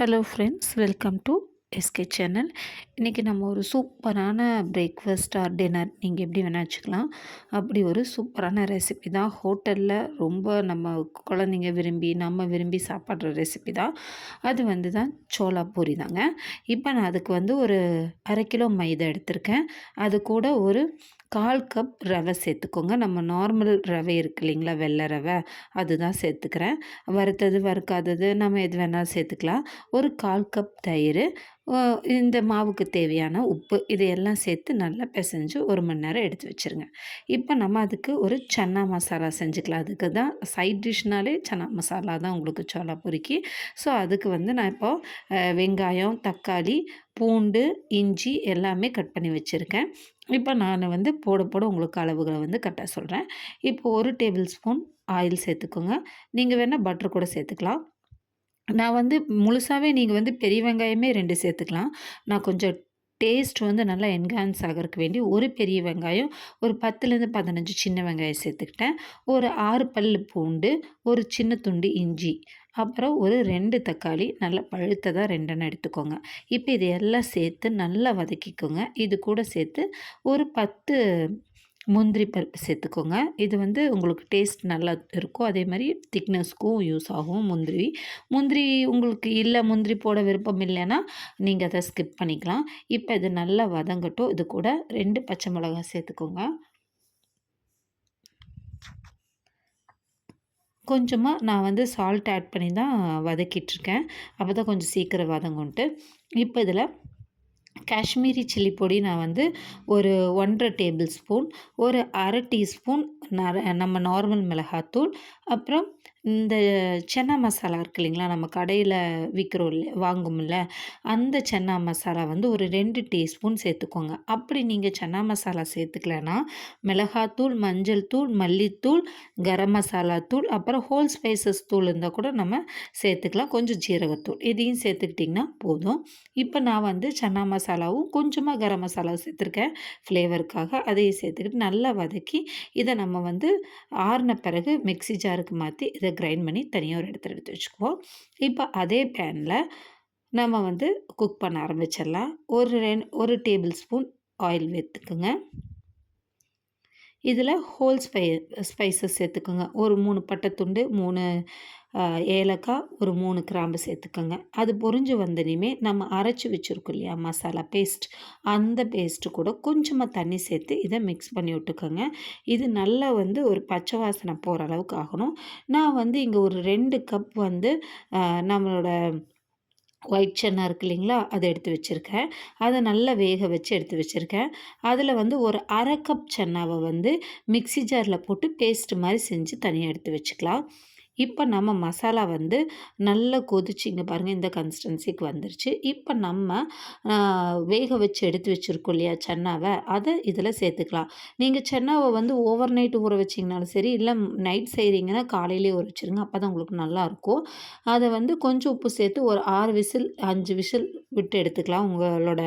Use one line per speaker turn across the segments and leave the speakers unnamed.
Hello friends welcome to SK channel இன்றைக்கி நம்ம ஒரு சூப்பரான பிரேக்ஃபாஸ்ட் ஆர் டின்னர் நீங்கள் எப்படி வேணால் வச்சுக்கலாம். அப்படி ஒரு சூப்பரான ரெசிபி தான். ஹோட்டலில் ரொம்ப நம்ம குழந்தைங்க விரும்பி நம்ம விரும்பி சாப்பிட்ற ரெசிபி தான். அது வந்து தான் சோளா பூரி தாங்க. இப்போ நான் அதுக்கு வந்து ஒரு அரை கிலோ மைதா எடுத்திருக்கேன். அது கூட ஒரு கால் கப் ரவை சேர்த்துக்கோங்க. நம்ம நார்மல் ரவை இருக்கு இல்லைங்களா? வெள்ளை ரவை. அதுதான் சேர்த்துக்கிறேன். வறுத்தது வறுக்காதது நம்ம எது வேணாலும் சேர்த்துக்கலாம். ஒரு கால் கப் தயிர் இந்த மாவுக்கு தேவையான உப்பு இதையெல்லாம் சேர்த்து நல்லா பிசைஞ்சு ஒரு மணி நேரம் எடுத்து வச்சுருங்க. இப்போ நம்ம அதுக்கு ஒரு சன்னா மசாலா செஞ்சுக்கலாம். அதுக்கு தான் சைட் டிஷ்னாலே சன்னா மசாலா தான் உங்களுக்கு சோளா பொறுக்கி. ஸோ அதுக்கு வந்து நான் இப்போது வெங்காயம் தக்காளி பூண்டு இஞ்சி எல்லாமே கட் பண்ணி வச்சுருக்கேன். இப்போ நான் வந்து போட போட உங்களுக்கு அளவுகளை வந்து கரெக்டாக சொல்கிறேன் இப்போ ஒரு டேபிள் ஸ்பூன் ஆயில் சேர்த்துக்கோங்க. நீங்கள் வேணால் பட்டர் கூட சேர்த்துக்கலாம். நான் வந்து முழுசாகவே நீங்கள் வந்து பெரிய வெங்காயமே ரெண்டு சேர்த்துக்கலாம். நான் கொஞ்சம் டேஸ்ட் வந்து நல்லா என்ஹான்ஸ் ஆகிறதுக்கு வேண்டி ஒரு பெரிய வெங்காயம் ஒரு பத்துலேருந்து பதினஞ்சு சின்ன வெங்காயம் சேர்த்துக்கிட்டேன். ஒரு ஆறு பல் பூண்டு ஒரு சின்ன துண்டு இஞ்சி அப்புறம் ஒரு ரெண்டு தக்காளி நல்லா பழுத்ததாக ரெண்டெண்ணம் எடுத்துக்கோங்க. இப்போ இது எல்லாம் சேர்த்து நல்லா வதக்கிக்கோங்க. இது கூட சேர்த்து ஒரு பத்து முந்திரி பருப்பு சேர்த்துக்கோங்க. இது வந்து உங்களுக்கு டேஸ்ட் நல்லா இருக்கும். அதே மாதிரி திக்னஸ்க்கும் யூஸ் ஆகும் முந்திரி. முந்திரி உங்களுக்கு இல்லை முந்திரி போட விருப்பம் இல்லைன்னா நீங்கள் அதை ஸ்கிப் பண்ணிக்கலாம். இப்போ இது நல்லா வதங்கட்டும். இது கூட ரெண்டு பச்சை மிளகாய் சேர்த்துக்கோங்க. கொஞ்சமாக நான் வந்து சால்ட் ஆட் பண்ணி தான் வதக்கிட்டுருக்கேன் அப்போ தான் கொஞ்சம் சீக்கிரம் வதங்கன்ட்டு இப்போ இதில் காஷ்மீரி சில்லி பொடி நான் வந்து ஒரு ஒன்றரை டேபிள் ஸ்பூன் ஒரு அரை டீஸ்பூன் நர நம்ம நார்மல் மிளகாத்தூள் அப்புறம் இந்த சன்னா மசாலா இருக்கு இல்லைங்களா நம்ம கடையில் விற்கிறோம் இல்லை வாங்கும்ல அந்த சன்னா மசாலா வந்து ஒரு ரெண்டு டீஸ்பூன் சேர்த்துக்கோங்க. அப்படி நீங்கள் சன்னா மசாலா சேர்த்துக்கலன்னா மிளகாத்தூள் மஞ்சள் தூள் மல்லித்தூள் கரம் மசாலா தூள் அப்புறம் ஹோல் ஸ்பைசஸ் தூள் இருந்தால் கூட நம்ம சேர்த்துக்கலாம். கொஞ்சம் ஜீரகத்தூள் இதையும் சேர்த்துக்கிட்டிங்கன்னா போதும். இப்போ நான் வந்து சன்னா மசாலாவும் கொஞ்சமாக கரம் மசாலாவும் சேர்த்துருக்கேன். ஃப்ளேவருக்காக அதையும் சேர்த்துக்கிட்டு நல்லா வதக்கி இதை நம்ம வந்து ஆறின பிறகு மிக்சி ஜாருக்கு மாற்றி இதை கிரைண்ட் பண்ணி தனியாக ஒரு இடத்துல எடுத்து வச்சுக்குவோம். இப்போ அதே பேனில் நம்ம வந்து குக் பண்ண ஆரம்பிச்சிடலாம். ஒரு ரெண்டு ஒரு டேபிள் ஸ்பூன் ஆயில் வைத்துக்குங்க இதில் ஹோல் ஸ்பை ஸ்பைசஸ் சேர்த்துக்கோங்க. ஒரு மூணு பட்டைத்துண்டு மூணு ஏலக்காய் ஒரு மூணு கிராம்பு சேர்த்துக்கோங்க. அது பொறிஞ்சு வந்தனையுமே நம்ம அரைச்சி வச்சுருக்கோம் இல்லையா மசாலா பேஸ்ட் அந்த பேஸ்ட்டு கூட கொஞ்சமாக தண்ணி சேர்த்து இதை மிக்ஸ் பண்ணி விட்டுக்கோங்க. இது நல்லா வந்து ஒரு பச்சை வாசனை போகிற அளவுக்கு ஆகணும். நான் வந்து இங்கே ஒரு ரெண்டு கப் வந்து நம்மளோட ஒயிட் சென்னா இருக்கு இல்லைங்களா அதை எடுத்து வச்சுருக்கேன். அதை நல்லா வேக வச்சு எடுத்து வச்சுருக்கேன். அதில் வந்து ஒரு அரை கப் சென்னாவை வந்து மிக்சி ஜாரில் போட்டு பேஸ்ட் மாதிரி செஞ்சு தனியாக எடுத்து வச்சுக்கலாம். இப்போ நம்ம மசாலா வந்து நல்லா கொதிச்சு இங்கே பாருங்கள் இந்த கன்சிஸ்டன்சிக்கு வந்துருச்சு. இப்போ நம்ம வேக வச்சு எடுத்து வச்சுருக்கோம் இல்லையா சென்னாவை அதை இதில் சேர்த்துக்கலாம். நீங்கள் சென்னாவை வந்து ஓவர் நைட் ஊற வச்சிங்கனாலும் சரி இல்லை நைட் செய்கிறீங்கன்னா காலையிலே ஊற வச்சுருங்க அப்போ தான் உங்களுக்கு நல்லாயிருக்கும் அதை வந்து கொஞ்சம் உப்பு சேர்த்து ஒரு ஆறு விசில் அஞ்சு விசில் விட்டு எடுத்துக்கலாம் உங்களோட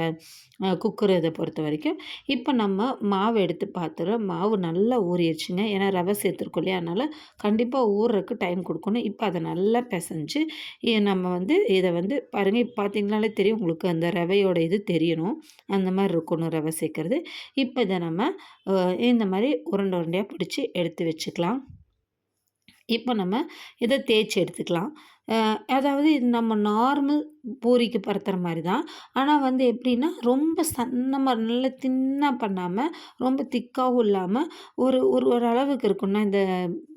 குக்கர் இதை பொறுத்த வரைக்கும். இப்போ நம்ம மாவு எடுத்து பார்த்துறோம் மாவு நல்லா ஊறிடுச்சுங்க. ஏன்னா ரவை சேர்த்துருக்கோம் இல்லையா அதனால் கண்டிப்பாக ஊறுறதுக்கு டைம் கொடுக்கணும் இப்போ அதை நல்லா பிசைஞ்சு நம்ம வந்து இதை வந்து பாருங்கள் பார்த்தீங்கனாலே தெரியும் உங்களுக்கு அந்த ரவையோட இது தெரியணும். அந்த மாதிரி இருக்கணும் ரவை சேர்க்குறது. இப்போ இதை நம்ம இந்த மாதிரி உருண்டை உருண்டையாக பிடிச்சி எடுத்து வச்சுக்கலாம். இப்போ நம்ம இதை தேய்ச்சி எடுத்துக்கலாம். அதாவது இது நம்ம நார்மல் பூரிக்கு பரத்துகிற மாதிரி தான். ஆனால் வந்து எப்படின்னா ரொம்ப சன்னமாக நல்ல தின்னாக பண்ணாமல் ரொம்ப திக்காகவும் இல்லாமல் ஒரு ஒரு ஒரு அளவுக்கு இருக்குன்னா இந்த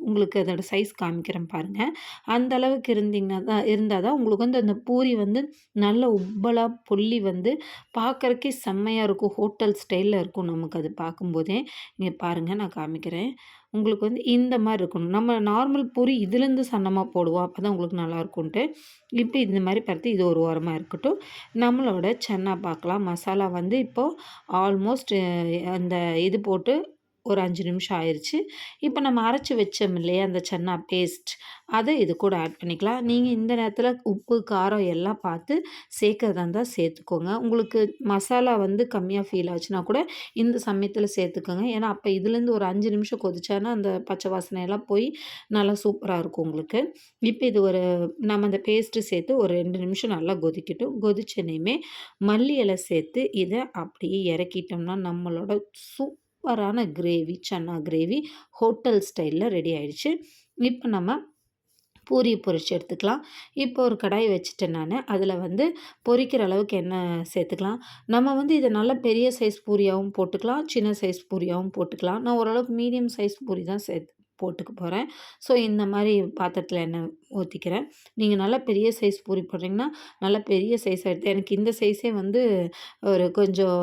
உங்களுக்கு அதோட சைஸ் காமிக்கிறேன் பாருங்கள் அந்த அளவுக்கு இருந்தீங்கன்னா தான் இருந்தால் தான் உங்களுக்கு வந்து அந்த பூரி வந்து நல்ல உப்பலாக புள்ளி வந்து பார்க்குறக்கே செம்மையாக இருக்கும். ஹோட்டல் ஸ்டைலில் இருக்கும் நமக்கு அது பார்க்கும்போதே. இங்கே பாருங்கள் நான் காமிக்கிறேன். உங்களுக்கு வந்து இந்த மாதிரி இருக்கணும். நம்ம நார்மல் பூரி இதுலேருந்து சன்னமாக போடுவோம். அப்போ தான் உங்களுக்கு நல்லாயிருக்கும்ன்ட்டு இப்போ இந்த மாதிரி பருத்தி இது ஒரு ஓரமாக இருக்கட்டும். நம்மளோட சென்னா பார்க்கலாம். மசாலா வந்து இப்போது ஆல்மோஸ்ட் அந்த இது போட்டு ஒரு அஞ்சு நிமிஷம் ஆயிடுச்சு இப்போ நம்ம அரைச்சி வச்சோம் இல்லையா அந்த சன்னா பேஸ்ட் அதை இது கூட ஆட் பண்ணிக்கலாம். நீங்கள் இந்த நேரத்தில் உப்பு காரம் எல்லாம் பார்த்து சேர்க்கறதா இருந்தால் சேர்த்துக்கோங்க. உங்களுக்கு மசாலா வந்து கம்மியாக ஃபீல் ஆச்சுன்னா கூட இந்த சமயத்தில் சேர்த்துக்கோங்க. ஏன்னா அப்போ இதுலேருந்து ஒரு அஞ்சு நிமிஷம் கொதிச்சானா அந்த பச்சை வாசனையெல்லாம் போய் நல்லா சூப்பராக இருக்கும் உங்களுக்கு. இப்போ இது ஒரு நம்ம அந்த பேஸ்ட்டு சேர்த்து ஒரு ரெண்டு நிமிஷம் நல்லா கொதிக்கட்டும். கொதிச்சனையுமே மல்லி இலை சேர்த்து இதை அப்படியே இறக்கிட்டோம்னா நம்மளோட சூப் சூப்பரான கிரேவி சன்னா கிரேவி ஹோட்டல் ஸ்டைலில் ரெடி ஆயிடுச்சு. இப்போ நம்ம பூரி பொரிச்சு எடுத்துக்கலாம். இப்போ ஒரு கடாய் வச்சுட்டேன் நான். அதில் வந்து பொரிக்கிற அளவுக்கு என்ன சேர்த்துக்கலாம். நம்ம வந்து இதை நல்லா பெரிய சைஸ் பூரியாகவும் போட்டுக்கலாம். சின்ன சைஸ் பூரியாகவும் போட்டுக்கலாம். நான் ஓரளவுக்கு மீடியம் சைஸ் பூரி தான் சேர்த்து போட்டுக்க போகிறேன் ஸோ இந்த மாதிரி பாத்திரத்தில் எண்ணெய் ஊற்றிக்கிறேன் நீங்கள் நல்லா பெரிய சைஸ் பூரி போடுறீங்கன்னா நல்லா பெரிய சைஸ் எடுத்து எனக்கு இந்த சைஸே வந்து ஒரு கொஞ்சம்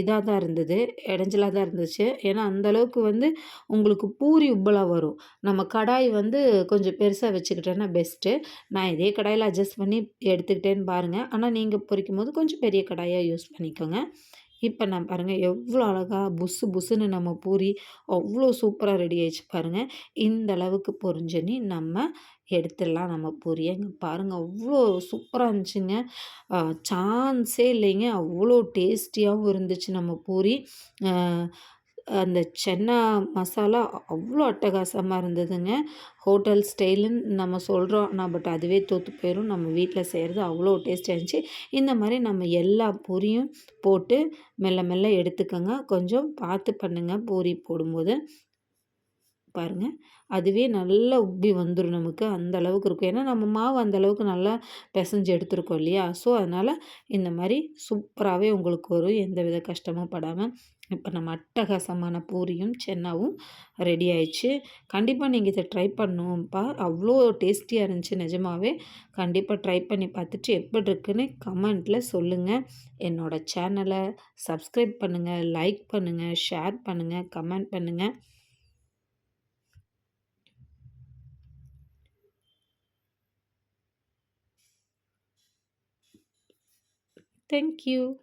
இதாக தான் இருந்தது இடைஞ்சலாக தான் இருந்துச்சு. ஏன்னா அந்தளவுக்கு வந்து உங்களுக்கு பூரி உப்பலாக வரும். நம்ம கடாய் வந்து கொஞ்சம் பெருசாக வச்சுக்கிட்டேன்னா பெஸ்ட்டு நான் இதே கடாயில் அட்ஜஸ்ட் பண்ணி எடுத்துக்கிட்டேன்னு பாருங்கள் ஆனால் நீங்கள் பொரிக்கும் போது கொஞ்சம் பெரிய கடாயாக யூஸ் பண்ணிக்கோங்க. இப்போ நான் பாருங்கள் எவ்வளோ அழகாக புஸ்ஸு புஸ்ஸுன்னு நம்ம பூரி அவ்வளோ சூப்பராக ரெடி ஆயிடுச்சு பாருங்கள் இந்த அளவுக்கு பொரிஞ்சனி நம்ம எடுத்துடலாம் நம்ம பூரியை இங்கே பாருங்கள் அவ்வளோ சூப்பராக இருந்துச்சுங்க. சான்ஸே இல்லைங்க. அவ்வளோ டேஸ்டியாகவும் இருந்துச்சு நம்ம பூரி. அந்த சென்னா மசாலா அவ்வளோ அட்டகாசமாக இருந்ததுங்க. ஹோட்டல் ஸ்டைலுன்னு நம்ம சொல்கிறோம் நான் பட் அதுவே தோற்று போயிடும் நம்ம வீட்டில் செய்கிறது அவ்வளோ டேஸ்ட்டாக இருந்துச்சு. இந்த மாதிரி நம்ம எல்லா பூரியும் போட்டு மெல்ல மெல்ல எடுத்துக்கோங்க. கொஞ்சம் பார்த்து பண்ணுங்கள் பூரி போடும்போது. பாருங்கள் அதுவே நல்லா உப்பி வந்துடும் நமக்கு. அந்த அளவுக்கு இருக்கும். ஏன்னா நம்ம மாவு அந்த அளவுக்கு நல்லா பிசைஞ்சு எடுத்துருக்கோம் இல்லையா? ஸோ அதனால் இந்த மாதிரி சூப்பராகவே உங்களுக்கு வரும் எந்த வித கஷ்டமும் படாமல் இப்போ நம்ம அட்டகாசமான பூரியும் சென்னாவும் ரெடி ஆயிடுச்சு. கண்டிப்பாக நீங்கள் இதை ட்ரை பண்ணுவோம்ப்பா அவ்வளோ டேஸ்டியாக இருந்துச்சு. நிஜமாவே கண்டிப்பாக ட்ரை பண்ணி பார்த்துட்டு எப்படி இருக்குன்னு கமெண்ட்டில் சொல்லுங்கள் என்னோடய சேனலை சப்ஸ்கிரைப் பண்ணுங்கள் லைக் பண்ணுங்கள் ஷேர் பண்ணுங்கள் கமெண்ட் பண்ணுங்கள் Thank you.